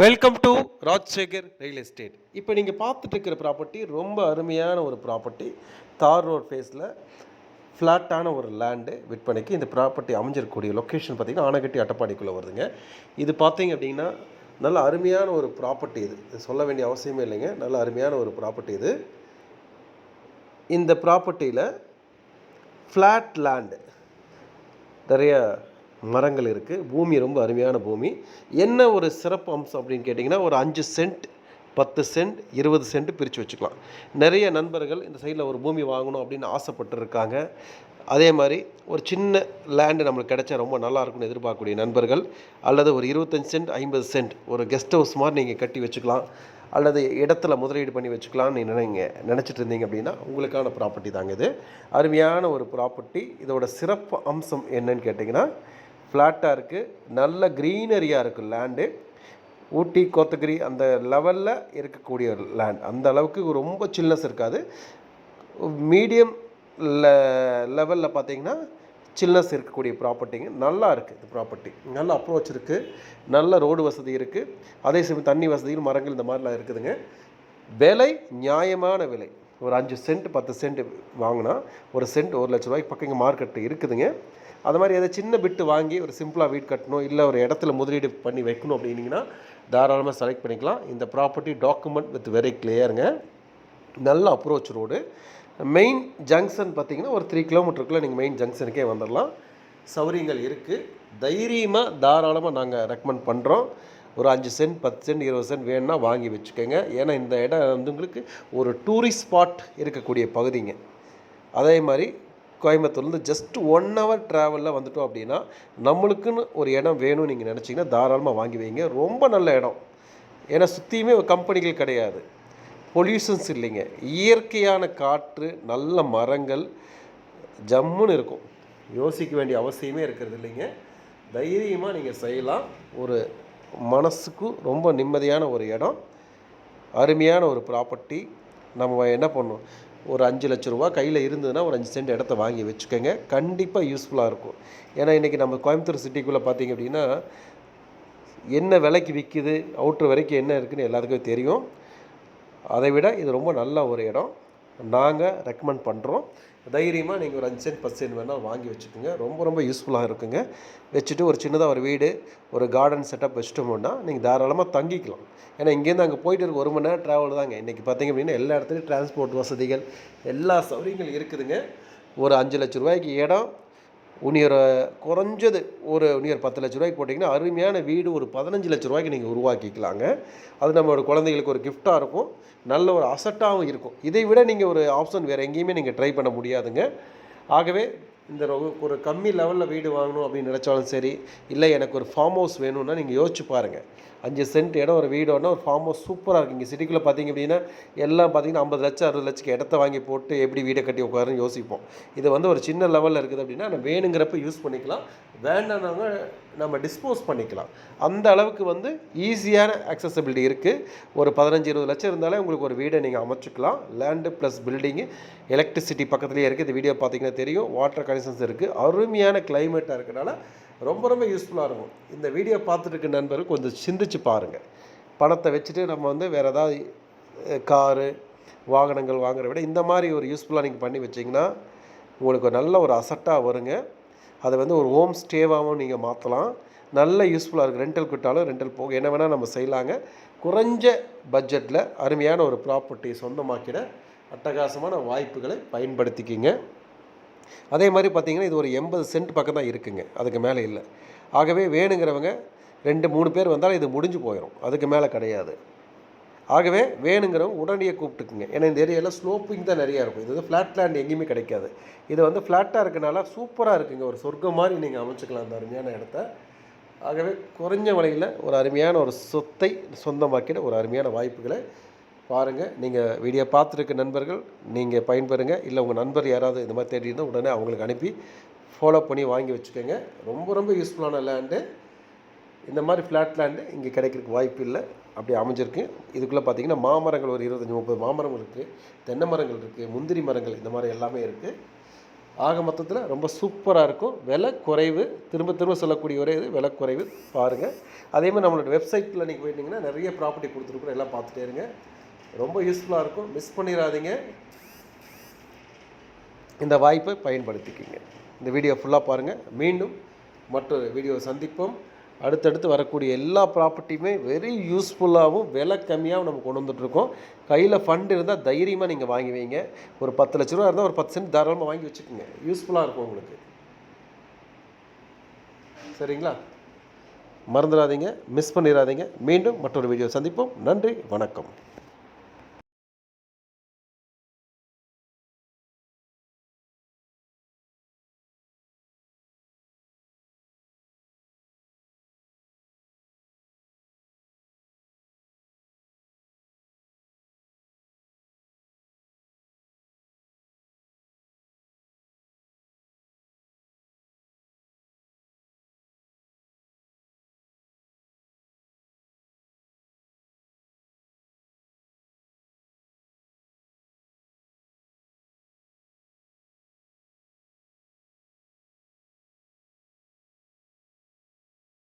Welcome to Rajsekar real estate இப்போ நீங்கள் பார்த்துட்டு இருக்கிற ப்ராப்பர்ட்டி ரொம்ப அருமையான ஒரு ப்ராப்பர்ட்டி தார் ரோட் ஃபேஸில் ஃப்ளாட்டான ஒரு லேண்டு விற்பனைக்கு இந்த ப்ராப்பர்ட்டி அமைஞ்சிருக்கக்கூடிய லொக்கேஷன் பார்த்திங்கன்னா ஆனகட்டி அட்டப்பாடிக்குள்ளே வருதுங்க. இது பார்த்தீங்க அப்படின்னா நல்ல அருமையான ஒரு ப்ராப்பர்ட்டி இது. இது சொல்ல வேண்டிய அவசியமே இல்லைங்க. நல்ல அருமையான ஒரு ப்ராப்பர்ட்டி இது. இந்த ப்ராப்பர்ட்டியில் ஃப்ளாட் லேண்டு நிறைய மரங்கள் இருக்குது பூமி ரொம்ப அருமையான பூமி. என்ன ஒரு சிறப்பு அம்சம் அப்படின்னு கேட்டிங்கன்னா ஒரு அஞ்சு சென்ட் பத்து சென்ட் இருபது சென்ட் பிரித்து வச்சுக்கலாம். நிறைய நண்பர்கள் இந்த சைடில் ஒரு பூமி வாங்கணும் அப்படின்னு ஆசைப்பட்டுருக்காங்க. அதே மாதிரி ஒரு சின்ன லேண்டு நம்மளுக்கு கிடைச்சா ரொம்ப நல்லா இருக்கும்னு எதிர்பார்க்கக்கூடிய நண்பர்கள் அல்லது ஒரு இருபத்தஞ்சி சென்ட் ஐம்பது சென்ட் ஒரு கெஸ்ட் ஹவுஸ் மாதிரி நீங்கள் கட்டி வச்சுக்கலாம். அல்லது இடத்துல முதலீடு பண்ணி வச்சுக்கலாம்னு நினைங்க நினச்சிட்டு இருந்தீங்க அப்படின்னா உங்களுக்கான ப்ராப்பர்ட்டி தாங்க இது. அருமையான ஒரு ப்ராப்பர்ட்டி இதோட சிறப்பு அம்சம் என்னன்னு கேட்டிங்கன்னா ஃப்ளாட்டாக இருக்குது நல்ல க்ரீனரியாக இருக்குது லேண்டு ஊட்டி கோத்தகிரி அந்த லெவலில் இருக்கக்கூடிய ஒரு லேண்ட் அந்த அளவுக்கு ரொம்ப சில்னஸ் இருக்காது. மீடியம் லெவலில் பார்த்தீங்கன்னா சில்னஸ் இருக்கக்கூடிய ப்ராப்பர்ட்டிங்க நல்லா இருக்குது இந்த ப்ராப்பர்ட்டி நல்ல அப்ரோச் இருக்குது நல்ல ரோடு வசதி இருக்குது அதே சமயம் தண்ணி வசதிகள் மரங்கள் இந்த மாதிரிலாம் இருக்குதுங்க. விலை நியாயமான விலை. ஒரு அஞ்சு சென்ட் பத்து சென்ட் வாங்கினா ஒரு சென்ட் ஒரு லட்ச ரூபாய்க்கு பக்கம் இங்கே மார்க்கெட் இருக்குதுங்க. அது மாதிரி எதை சின்ன பிட்டு வாங்கி ஒரு சிம்பிளாக வீடு கட்டணும் இல்லை ஒரு இடத்துல முதலீடு பண்ணி வைக்கணும் அப்படின்னீங்கன்னா தாராளமாக செலக்ட் பண்ணிக்கலாம். இந்த ப்ராப்பர்ட்டி டாக்குமெண்ட் வித் வெரி கிளியருங்க நல்ல அப்ரோச் ரோடு மெயின் ஜங்ஷன் பார்த்தீங்கன்னா ஒரு த்ரீ கிலோமீட்டருக்குள்ளே நீங்கள் மெயின் ஜங்ஷனுக்கே வந்துடலாம் சௌரியங்கள் இருக்குது தைரியமாக தாராளமாக நாங்கள் ரெக்கமெண்ட் பண்ணுறோம் ஒரு அஞ்சு சென்ட் பத்து சென்ட் இருபது சென்ட் வேணும்னா வாங்கி வச்சுக்கோங்க. ஏன்னா இந்த இடம் வந்து உங்களுக்கு ஒரு டூரிஸ்ட் ஸ்பாட் இருக்கக்கூடிய பகுதிங்க. அதே மாதிரி கோயம்புத்தூர்லேருந்து ஜஸ்ட் ஒன் ஹவர் ட்ராவலில் வந்துட்டோம் அப்படின்னா நம்மளுக்குன்னு ஒரு இடம் வேணும்னு நீங்கள் நினச்சிங்கன்னா தாராளமாக வாங்கி வைங்க. ரொம்ப நல்ல இடம். ஏன்னா சுற்றியுமே கம்பெனிகள் கிடையாது. பொல்யூஷன்ஸ் இல்லைங்க. இயற்கையான காற்று நல்ல மரங்கள் ஜம்முன்னு இருக்கும். யோசிக்க வேண்டிய அவசியமே இருக்கிறது இல்லைங்க. தைரியமாக நீங்கள் செய்யலாம். ஒரு மனசுக்கு ரொம்ப நிம்மதியான ஒரு இடம் அருமையான ஒரு ப்ராப்பர்ட்டி நம்ம என்ன பண்ணணும் ஒரு அஞ்சு லட்ச ரூபா கையில் இருந்ததுன்னா ஒரு அஞ்சு சென்ட் இடத்த வாங்கி வச்சுக்கோங்க. கண்டிப்பாக யூஸ்ஃபுல்லாக இருக்கும். ஏன்னா இன்றைக்கி நம்ம கோயம்புத்தூர் சிட்டிக்குள்ளே பார்த்தீங்க அப்படின்னா என்ன விலைக்கு விற்கிது அவுட்ரு வரைக்கும் என்ன இருக்குதுன்னு எல்லாத்துக்கும் தெரியும். அதை விட இது ரொம்ப நல்ல ஒரு இடம். நாங்கள் ரெக்கமெண்ட் பண்ணுறோம் தைரியமாக நீங்கள் ஒரு அஞ்சு சென்ட் பத்து சென்ட் வேணால் வாங்கி வச்சுக்கோங்க. ரொம்ப ரொம்ப யூஸ்ஃபுல்லாக இருக்குங்க. வச்சுட்டு ஒரு சின்னதாக ஒரு வீடு ஒரு கார்டன் செட்டப் வச்சுட்டோம்னா நீங்கள் தாராளமாக தங்கிக்கலாம். ஏன்னா இங்கேருந்து அங்கே போயிட்டு இருக்க ஒரு மணி நேரம் ட்ராவல் தாங்க. இன்றைக்கி பார்த்தீங்க அப்படின்னா எல்லா இடத்துலையும் டிரான்ஸ்போர்ட் வசதிகள் எல்லா சௌகரியங்கள் இருக்குதுங்க. ஒரு அஞ்சு லட்ச ரூபாய்க்கு இடம் உனியர் குறைஞ்சது ஒரு உனியர் பத்து லட்ச ரூபாய்க்கு போட்டிங்கன்னா அருமையான வீடு ஒரு பதினஞ்சு லட்ச ரூபாய்க்கு நீங்கள் உருவாக்கிக்கலாங்க. அது நம்மளோட குழந்தைகளுக்கு ஒரு கிஃப்டாக இருக்கும். நல்ல ஒரு அசட்டாகவும் இருக்கும். இதை விட நீங்கள் ஒரு ஆப்ஷன் வேறு எங்கேயுமே நீங்கள் ட்ரை பண்ண முடியாதுங்க. ஆகவே இந்த ஒரு கம்மி லெவலில் வீடு வாங்கணும் அப்படின்னு நினச்சாலும் சரி இல்லை எனக்கு ஒரு ஃபார்ம் ஹவுஸ் வேணும்னா நீங்கள் யோசிச்சு பாருங்கள் அஞ்சு சென்ட் இடம் ஒரு வீடோன்னா ஒரு ஃபார்ம் ஹவுஸ் சூப்பராக இருக்குது இங்கே சிட்டிக்குள்ளே பார்த்தீங்க அப்படின்னா எல்லாம் பார்த்தீங்கன்னா ஐம்பது லட்சம் அறுபது லட்சத்துக்கு இடத்த வாங்கி போட்டு எப்படி வீடை கட்டி உட்காருன்னு யோசிப்போம். இது வந்து ஒரு சின்ன லெவலில் இருக்குது அப்படின்னா நம்ம வேணுங்கிறப்ப யூஸ் பண்ணிக்கலாம். வேண்டாம்னாங்க நம்ம டிஸ்போஸ் பண்ணிக்கலாம். அந்த அளவுக்கு வந்து ஈஸியான அக்சசபிலிட்டி இருக்குது ஒரு பதினஞ்சு இருபது லட்சம் இருந்தாலே உங்களுக்கு ஒரு வீடை நீங்கள் அமைச்சிக்கலாம். லேண்டு ப்ளஸ் பில்டிங்கு எலக்ட்ரிசிட்டி பக்கத்துலேயே இருக்குது இந்த வீடியோ பார்த்தீங்கன்னா தெரியும். வாட்டர் கனெக்ஷன்ஸ் இருக்குது அருமையான கிளைமேட்டாக இருக்கிறனால ரொம்ப ரொம்ப யூஸ்ஃபுல்லாக இருக்கும். இந்த வீடியோ பார்த்துட்டு இருக்க நண்பர்கள் கொஞ்சம் சிந்திச்சு பாருங்கள் பணத்தை வச்சுட்டு நம்ம வந்து வேறு ஏதாவது காரு வாகனங்கள் வாங்குறத விட இந்த மாதிரி ஒரு யூஸ்ஃபுல்லாக நீங்கள் பண்ணி வச்சிங்கன்னா உங்களுக்கு ஒரு நல்ல ஒரு அசட்டாக வருங்க. அதை வந்து ஒரு ஹோம் ஸ்டேவாகவும் நீங்கள் மாற்றலாம் நல்ல யூஸ்ஃபுல்லாக இருக்குது ரெண்டல் விட்டாலும் ரெண்டல் போக என்ன வேணால் நம்ம செய்யலாங்க. குறைஞ்ச பட்ஜெட்டில் அருமையான ஒரு ப்ராப்பர்ட்டி சொந்தமாக்கிட அட்டகாசமான வாய்ப்புகளை பயன்படுத்திக்கிங்க. அதே மாதிரி பார்த்தீங்கன்னா இது ஒரு எண்பது சென்ட் பக்கம் தான் இருக்குங்க. அதுக்கு மேலே இல்லை. ஆகவே வேணுங்கிறவங்க ரெண்டு மூணு பேர் வந்தாலும் இது முடிஞ்சு போயிடும் அதுக்கு மேலே கிடையாது. ஆகவே வேணுங்கிறவங்க உடனடியாக கூப்பிட்டுக்குங்க. ஏன்னா இந்த ஏரியாவில் ஸ்லோப்பிங் தான் நிறையா இருக்கும். இது வந்து ஃப்ளாட் லேண்ட் எங்கேயுமே கிடைக்காது. இது வந்து ஃப்ளாட்டாக இருக்கனால சூப்பராக இருக்குங்க. ஒரு சொர்க்கம் மாதிரி நீங்கள் அமைச்சுக்கலாம் அந்த அருமையான இடத்த. ஆகவே குறைஞ்ச விலையில் ஒரு அருமையான ஒரு சொத்தை சொந்தமாக்கிட ஒரு அருமையான வாய்ப்புகளை பாருங்கள் நீங்கள் வீடியோ பார்த்துருக்க நண்பர்கள் நீங்கள் பயன்பெறுங்க. இல்லை உங்கள் நண்பர் யாராவது இந்த மாதிரி தேடி இருந்தால் உடனே அவங்களுக்கு அனுப்பி ஃபாலோ பண்ணி வாங்கி வச்சுக்கோங்க. ரொம்ப ரொம்ப யூஸ்ஃபுல்லான லேண்டு இந்த மாதிரி ஃப்ளாட் லேண்டு இங்கே கிடைக்கிறதுக்கு வாய்ப்பு இல்லை. அப்படி அமைஞ்சிருக்கு. இதுக்குள்ளே பார்த்தீங்கன்னா மாமரங்கள் ஒரு இருபத்தஞ்சி முப்பது மாமரங்கள் இருக்குது தென்னை மரங்கள் இருக்குது முந்திரி மரங்கள் இந்த மாதிரி எல்லாமே இருக்குது ஆக மொத்தத்தில் ரொம்ப சூப்பராக இருக்கும். விலை குறைவு திரும்ப திரும்ப சொல்லக்கூடிய ஒரே இது விலை குறைவு பாருங்கள் அதே மாதிரி நம்மளோட வெப்சைட்டில் நீங்கள் போயிட்டீங்கன்னா நிறைய ப்ராப்பர்ட்டி கொடுத்துருக்குறோம். எல்லாம் பார்த்துட்டே இருங்க. ரொம்ப யூஸ்ஃபுல்லாக இருக்கும். மிஸ் பண்ணிடாதீங்க இந்த வாய்ப்பை பயன்படுத்திக்கிங்க. இந்த வீடியோ ஃபுல்லாக பாருங்கள் மீண்டும் மற்றொரு வீடியோ சந்திப்போம். அடுத்தடுத்து வரக்கூடிய எல்லா ப்ராப்பர்ட்டியுமே வெரி யூஸ்ஃபுல்லாகவும் விலை கம்மியாகவும் நம்ம கொண்டு வந்துட்ருக்கோம் கையில் ஃபண்ட் இருந்தால் தைரியமாக நீங்கள் வாங்கி வைங்க. ஒரு பத்து லட்ச ரூபா இருந்தால் ஒரு பத்து சென்ட் தாராளமாக வாங்கி வச்சுக்கோங்க. யூஸ்ஃபுல்லாக இருக்கும் உங்களுக்கு. சரிங்களா? மறந்துடாதீங்க. மிஸ் பண்ணிடாதீங்க மீண்டும் மற்றொரு வீடியோ சந்திப்போம். நன்றி. வணக்கம்.